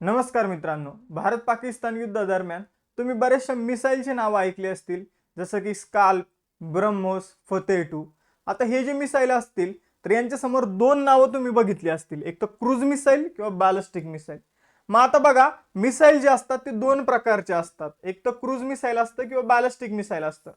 नमस्कार मित्रांनो भारत पाकिस्तान युद्धादरम्यान तुम्ही बऱ्याचशा मिसाईलची नावं ऐकली असतील जसं की स्काल्प ब्रह्मोस फतेह टू आता हे जे मिसाईल असतील तर यांच्यासमोर दोन नावं तुम्ही बघितली असतील. एक तर क्रूज मिसाईल किंवा बॅलिस्टिक मिसाईल. मग आता बघा मिसाईल जे असतात ते दोन प्रकारचे असतात. एक तर क्रूज मिसाईल असतं किंवा बॅलिस्टिक मिसाईल असतं.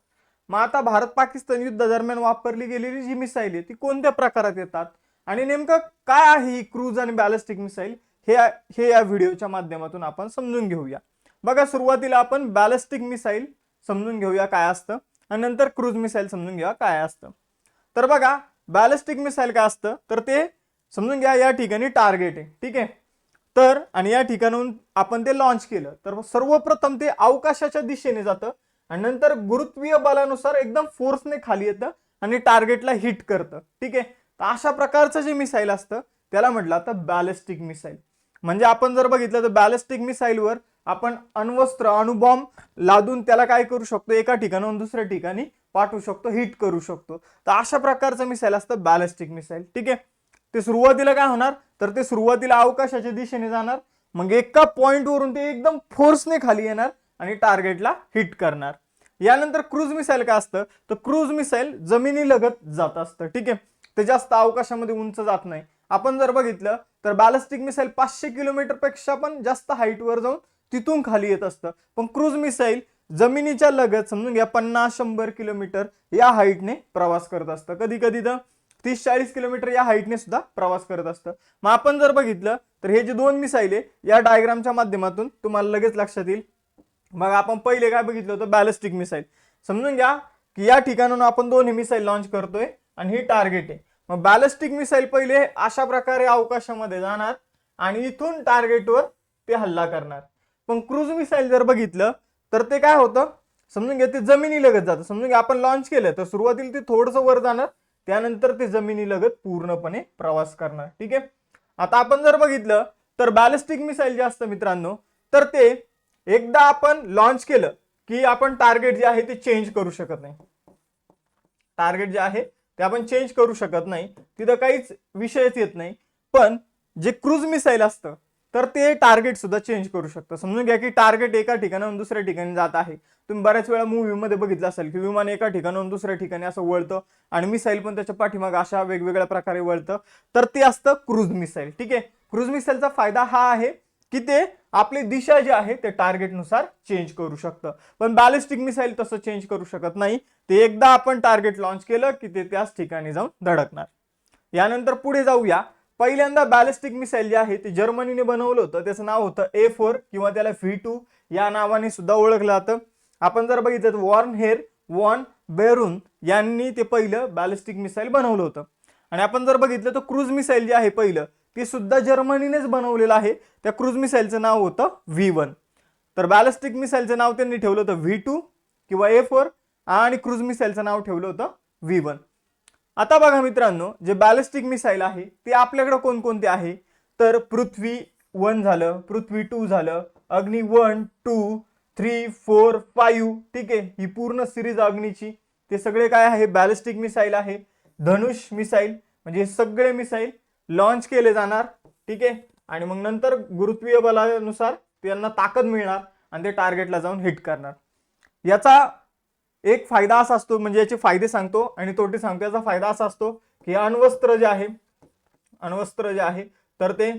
मग आता भारत पाकिस्तान युद्धादरम्यान वापरली गेलेली जी मिसाईल आहे ती कोणत्या प्रकारात येतात? आणि नेमकं काय आहे ही क्रूज आणि बॅलिस्टिक मिसाईल? हे हे या व्हिडिओच्या माध्यमातून आपण समजून घेऊया. बघा सुरुवातीला आपण बॅलिस्टिक मिसाईल समजून घेऊया काय असतं आणि नंतर क्रूज मिसाईल समजून घेऊया काय असतं. तर बघा बॅलिस्टिक मिसाईल काय असतं? तर ते समजून घ्या या ठिकाणी टार्गेट आहे. ठीक आहे? तर आणि या ठिकाणाहून आपण ते लॉन्च केलं. तर सर्वप्रथम ते अवकाशाच्या दिशेने जातं आणि नंतर गुरुत्वीय बलानुसार एकदम फोर्सने खाली येतं आणि टार्गेटला हिट करतं. ठीक आहे? तर अशा प्रकारचं जे मिसाईल असतं त्याला म्हटलं आता बॅलिस्टिक मिसाईल म्हणजे आपण जर बघितलं तर बॅलिस्टिक मिसाईलवर आपण अण्वस्त्र अणुबॉम्ब लादून त्याला काय करू शकतो? एका ठिकाणाहून दुसऱ्या ठिकाणी पाठवू शकतो हिट करू शकतो. तर अशा प्रकारचं मिसाईल असतं बॅलिस्टिक मिसाईल ठीक आहे? ते सुरुवातीला काय होणार? तर ते सुरुवातीला अवकाशाच्या दिशेने जाणार. मग एका पॉईंटवरून ते एकदम फोर्सने खाली येणार आणि टार्गेटला हिट करणार. यानंतर क्रूज मिसाईल काय असतं? तर क्रूज मिसाईल जमिनी लगत जात असतं. ठीक आहे? ते जास्त अवकाशामध्ये उंच जात नाही. आपण जर बघितलं तर बॅलिस्टिक मिसाईल पाचशे किलोमीटरपेक्षा पण जास्त हाईटवर जाऊन तिथून खाली येत असतं. पण क्रूज मिसाईल जमिनीच्या लगत समजून घ्या पन्नास शंभर किलोमीटर या हाईटने प्रवास करत असतं. कधी कधी तर तीस चाळीस किलोमीटर या हाईटने सुद्धा प्रवास करत असतं. मग आपण जर बघितलं तर हे जे दोन मिसाईल आहे या डायग्रामच्या माध्यमातून तुम्हाला लगेच लक्षात येईल. मग आपण पहिले काय बघितलं होतं? बॅलिस्टिक मिसाईल समजून घ्या की या ठिकाणून आपण दोन्ही मिसाईल लॉन्च करतोय आणि ही टार्गेट आहे. मग बॅलिस्टिक मिसाईल पहिले अशा प्रकारे अवकाशामध्ये जाणार आणि इथून टार्गेटवर ते हल्ला करणार. पण क्रूज मिसाईल जर बघितलं तर ते काय होतं? समजून घ्या ते जमिनी लगत जातं. समजून घ्या आपण लॉन्च केलं तर सुरुवातीला ते थोडंसं वर जाणार त्यानंतर ते जमिनी लगत पूर्णपणे प्रवास करणार. ठीक आहे? आता आपण जर बघितलं तर बॅलिस्टिक मिसाईल जे असतं मित्रांनो तर ते एकदा आपण लॉन्च केलं की आपण टार्गेट जे आहे ते चेंज करू शकत नाही. टार्गेट जे आहे ते आपण चेंज करू शकत नाही. तिथं काहीच विषयच येत नाही. पण जे क्रूज मिसाईल असतं तर ते टार्गेट सुद्धा चेंज करू शकतं. समजून घ्या की टार्गेट एका ठिकाणाहून दुसऱ्या ठिकाणी जात आहे. तुम्ही बऱ्याच वेळा मूवीमध्ये बघितलं असेल की विमान एका ठिकाणाहून दुसऱ्या ठिकाणी असं वळतं आणि मिसाईल पण त्याच्या पाठीमाग अशा वेगवेगळ्या प्रकारे वळतं. तर ते असतं क्रूज मिसाईल ठीक आहे? क्रूज मिसाईलचा फायदा हा आहे की ते आपली दिशा जी आहे ते टार्गेटनुसार चेंज करू शकतं. पण बॅलिस्टिक मिसाईल तसं चेंज करू शकत नाही. ते एकदा आपण टार्गेट लॉन्च केलं की ते त्याच ठिकाणी जाऊन धडकणार. यानंतर पुढे जाऊया. पहिल्यांदा बॅलिस्टिक मिसाईल जे आहे ते जर्मनीने बनवलं होतं. त्याचं नाव होतं ए फोर किंवा त्याला व्ही टू या नावाने सुद्धा ओळखलं जातं. आपण जर बघितलं तर वॉर्न हेर वॉन बेरून यांनी ते पहिलं बॅलिस्टिक मिसाईल बनवलं होतं. आणि आपण जर बघितलं तर क्रूज मिसाईल जे आहे पहिलं ते सुद्धा जर्मनीनेच बनवलेलं आहे. त्या क्रूज मिसाईलचं नाव होतं व्ही वन. तर बॅलिस्टिक मिसाईलचं नाव त्यांनी ठेवलं होतं व्ही टू किंवा ए फोर आणि क्रूज मिसाईलचं नाव ठेवलं होतं व्ही वन. आता बघा मित्रांनो जे बॅलिस्टिक मिसाईल आहे ते आपल्याकडं कोणकोणते आहे? तर पृथ्वी वन झालं पृथ्वी टू झालं Agni one two three four five ठीक आहे? ही पूर्ण सिरीज अग्नीची. ते सगळे काय आहे? बॅलिस्टिक मिसाईल आहे. धनुष मिसाईल म्हणजे हे सगळे मिसाईल लॉन्च केले जाणार ठीक आहे? आणि मग नंतर गुरुत्वीय बलानुसार त्यांना ताकद मिळणार आणि ते टार्गेटला जाऊन हिट करणार. याचा एक फायदा असा असतो म्हणजे याचे फायदे सांगतो आणि तोटे सांगतो. याचा फायदा असा असतो की अण्वस्त्र जे आहे अण्वस्त्र जे आहे तर ते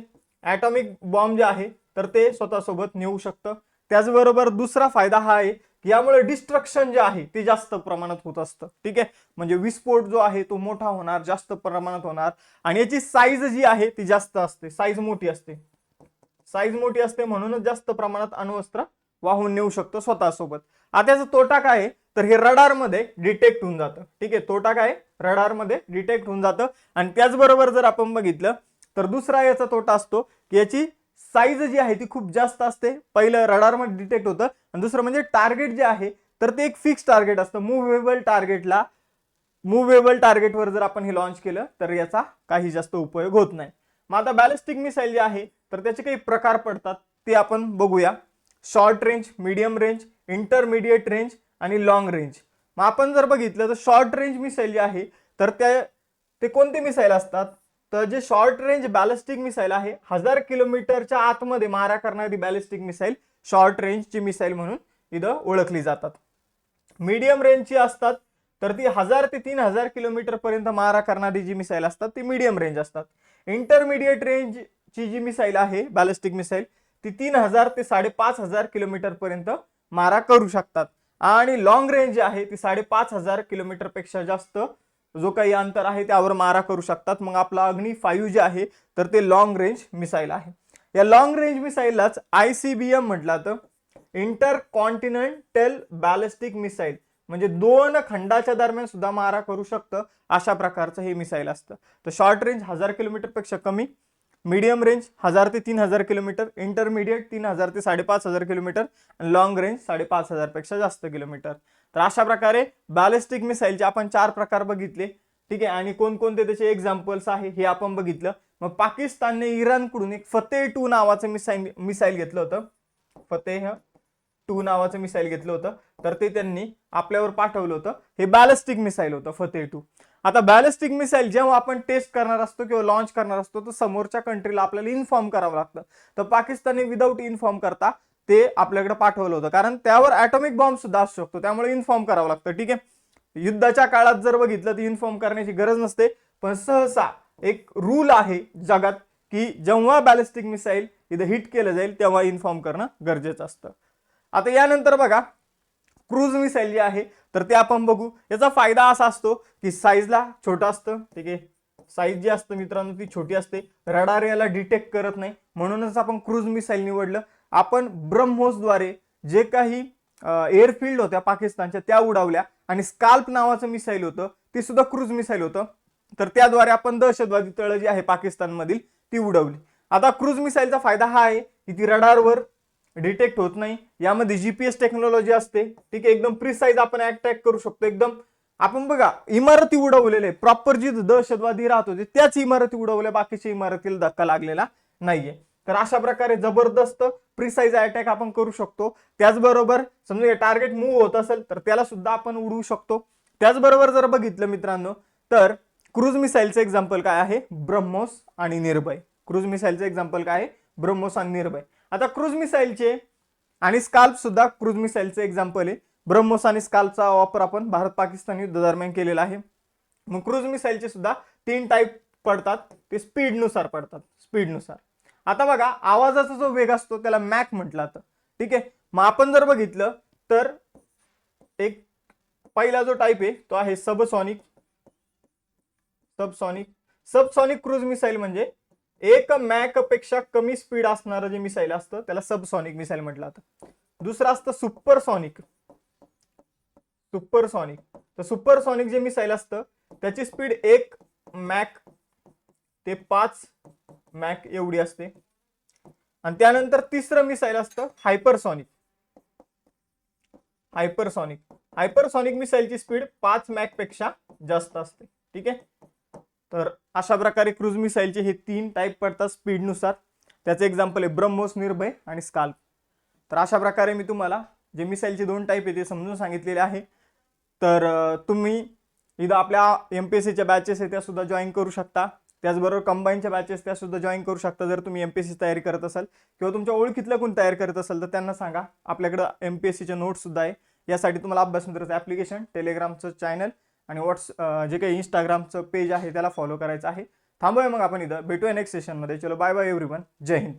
ॲटॉमिक बॉम्ब जे आहे तर ते स्वतःसोबत नेऊ शकतं. त्याचबरोबर दुसरा फायदा हा आहे यामुळे डिस्ट्रक्शन जे आहे ते जास्त प्रमाणात होत असतं. ठीक आहे? म्हणजे विस्फोट जो आहे तो मोठा होणार जास्त प्रमाणात होणार. आणि याची साईज जी आहे ती जास्त असते. साईज मोठी असते. साईज मोठी असते म्हणूनच जास्त प्रमाणात अणुअस्त्र वाहून नेऊ शकतो स्वतःसोबत. आता याचा तोटा काय आहे? तर हे रडारमध्ये डिटेक्ट होऊन जातं. ठीक आहे? तोटा काय रडारमध्ये डिटेक्ट होऊन जातं. आणि त्याचबरोबर जर आपण बघितलं तर दुसरा याचा तोटा असतो की याची साईज जी आहे ती खूप जास्त असते. पहिलं रडारमध्ये डिटेक्ट होतं. आणि दुसरं म्हणजे टार्गेट जे आहे तर ते एक फिक्स टार्गेट असतं. मुव्हेबल टार्गेटला मुव्हेबल टार्गेटवर जर आपण हे लॉन्च केलं तर याचा काही जास्त उपयोग होत नाही. मग आता बॅलिस्टिक मिसाईल जे आहे तर त्याचे काही प्रकार पडतात. ते आपण बघूया. Short range medium range intermediate range आणि लॉंग रेंज मग आपण जर बघितलं तर शॉर्ट रेंज मिसाईल जे आहे तर त्या ते कोणते मिसाईल असतात? तर जे शॉर्ट रेंज बॅलिस्टिक मिसाईल आहे हजार किलोमीटरच्या आतमध्ये मारा करणारी बॅलिस्टिक मिसाईल शॉर्ट रेंजची मिसाईल म्हणून इथं ओळखली जातात. मीडियम रेंजची असतात तर ती हजार ते तीन हजार किलोमीटर पर्यंत मारा करणारी जी मिसाईल असतात ती मीडियम रेंज असतात. इंटरमिडिएट रेंजची जी मिसाईल आहे बॅलिस्टिक मिसाईल ती तीन हजार ते साडेपाच हजार किलोमीटर पर्यंत मारा करू शकतात. आणि लॉंग रेंज आहे ती साडेपाच हजार किलोमीटरपेक्षा जास्त जो काही अंतर आहे त्यावर मारा करू शकतात. मग आपला अग्नी फाईव्ह जे आहे तर ते लॉंग रेंज मिसाईल आहे. या लॉंग रेंज मिसाईललाच आय सी बी एम म्हटलं तर इंटर कॉन्टिनेंटल बॅलिस्टिक मिसाईल म्हणजे दोन खंडाच्या दरम्यान सुद्धा मारा करू शकतं अशा प्रकारचं हे मिसाईल असतं. तर शॉर्ट रेंज हजार किलोमीटरपेक्षा कमी मीडियम रेंज हजार ते तीन हजार किलोमीटर इंटरमिडिएट तीन हजार ते साडेपाच हजार किलोमीटर आणि लॉंग रेंज साडेपाच हजारपेक्षा जास्त किलोमीटर तर अशा प्रकारे बॅलिस्टिक मिसाईलचे आपण चार प्रकार बघितले. ठीक आहे? आणि कोणकोणते त्याचे एक्झाम्पल्स आहे हे आपण बघितलं. मग पाकिस्तानने इराणकडून एक फतेह टू नावाचं मिसाईल मिसाईल घेतलं होतं. फतेह टू नावाचं मिसाईल घेतलं होतं. तर ते त्यांनी आपल्यावर पाठवलं होतं. हे बॅलिस्टिक मिसाईल होतं फतेह टू. आता बॅलिस्टिक मिसाईल जेव्हा आपण टेस्ट करणार असतो किंवा लॉन्च करणार असतो तर समोरच्या कंट्रीला आपल्याला इन्फॉर्म करावं लागतं. तर पाकिस्तानने विदाऊट इन्फॉर्म करता ते आपल्याकडे पाठवलं होतं. कारण त्यावर ॲटॉमिक बॉम्ब सुद्धा असू शकतो. त्यामुळे इन्फॉर्म करावं लागतं. ठीक आहे? युद्धाच्या काळात जर बघितलं तर इन्फॉर्म करण्याची गरज नसते. पण सहसा एक रूल आहे जगात की जेव्हा बॅलिस्टिक मिसाईल इथं हिट केलं जाईल तेव्हा इन्फॉर्म करणं गरजेचं असतं. आता यानंतर बघा क्रूज मिसाईल जे आहे तर ते आपण बघू. याचा फायदा असा असतो की साईजला छोटं असतं. ठीक आहे? साईज जी असतं मित्रांनो ती छोटी असते. रडार याला डिटेक्ट करत नाही. म्हणूनच आपण क्रूज मिसाईल निवडलं. आपण ब्रह्मोसद्वारे जे काही एअरफील्ड होत्या पाकिस्तानच्या त्या उडावल्या. आणि स्काल्प नावाचं मिसाईल होतं ते सुद्धा क्रूज मिसाईल होतं. तर त्याद्वारे आपण दहशतवादी तळं जी आहे पाकिस्तानमधील ती उडवली. आता क्रूज मिसाईलचा फायदा हा आहे की ती रडारवर डिटेक्ट होत नाही. यामध्ये जीपीएस टेक्नॉलॉजी असते. ठीक आहे एकदम प्रिसाईज आपण अटॅक करू शकतो. एकदम आपण बघा इमारती उडवलेले प्रॉपर जी दहशतवादी राहत होते त्याच इमारती उडवल्या बाकीच्या इमारतीला धक्का लागलेला नाहीये. तर अशा प्रकारे जबरदस्त प्रिसाईज अटॅक आपण करू शकतो. त्याचबरोबर समजा टार्गेट मूव्ह होत असेल तर त्याला सुद्धा आपण उडवू शकतो. त्याचबरोबर जर बघितलं मित्रांनो तर क्रूज मिसाईलचं एक्झाम्पल काय आहे? ब्रह्मोस आणि निर्भय. क्रूज मिसाईलचं एक्झाम्पल काय आहे? ब्रह्मोस आणि निर्भय. आता क्रूज मिसाईलचे आणि स्काल्प सुद्धा क्रूज मिसाईलचं एक्झाम्पल आहे. ब्रह्मोस आणि स्काल्पचा वापर आपण भारत पाकिस्तान युद्ध दरम्यान केलेला आहे. मग क्रूज मिसाईलचे सुद्धा तीन टाईप पडतात. ते स्पीडनुसार पडतात. स्पीडनुसार आता बघा आवाजाचा जो वेग असतो त्याला मॅक म्हटलं जातं. ठीक आहे? मग आपण जर बघितलं तर एक पहिला जो टाईप आहे तो आहे subsonic subsonic subsonic cruise missile म्हणजे एक मॅकपेक्षा कमी स्पीड असणारं जे मिसाईल असतं त्याला सबसॉनिक मिसाईल म्हटलं जातं. दुसरं असतं सुपरसॉनिक सुपरसॉनिक तर सुपरसॉनिक जे मिसाईल असतं त्याची स्पीड एक मॅक ते पाच मॅक एवढी असते. आणि त्यानंतर तिसरं मिसाईल असतं हायपरसॉनिक. हायपरसॉनिक. हायपरसॉनिक मिसाईलची स्पीड पाच मॅकपेक्षा जास्त असते. ठीक आहे? तर अशा प्रकारे क्रूज मिसाईलचे हे तीन टाईप पडतात स्पीडनुसार. त्याचं एक्झाम्पल आहे ब्रह्मोस निर्भय आणि स्काल्प तर अशा प्रकारे मी तुम्हाला जे मिसाईलचे दोन टाईप आहे ते समजून सांगितलेले आहे. तर तुम्ही इथं आपल्या एम पी एस सीच्या बॅचेस आहे त्या सुद्धा जॉईन करू शकता. त्याचबरोबर कंबाईनच्या बॅचेस त्या सुद्धा जॉईन करू शकता जर तुम्ही एम पी एस सी तयारी करत असाल. किंवा तुमच्या ओळखीतलं कोण तयार करत असाल तर त्यांना सांगा. आपल्याकडं एम पी एस सीचे नोट्स सुद्धा आहे. यासाठी तुम्हाला अभ्यास मित्राचं ॲप्लिकेशन टेलिग्रामचं चॅनल आणि व्हॉट्स जे काही इंस्टाग्रामचं पेज आहे त्याला फॉलो करायचं आहे. थांबूया मग आपण इथं. भेटूया नेक्स्ट सेशनमध्ये चलो bye bye everyone Jai Hind.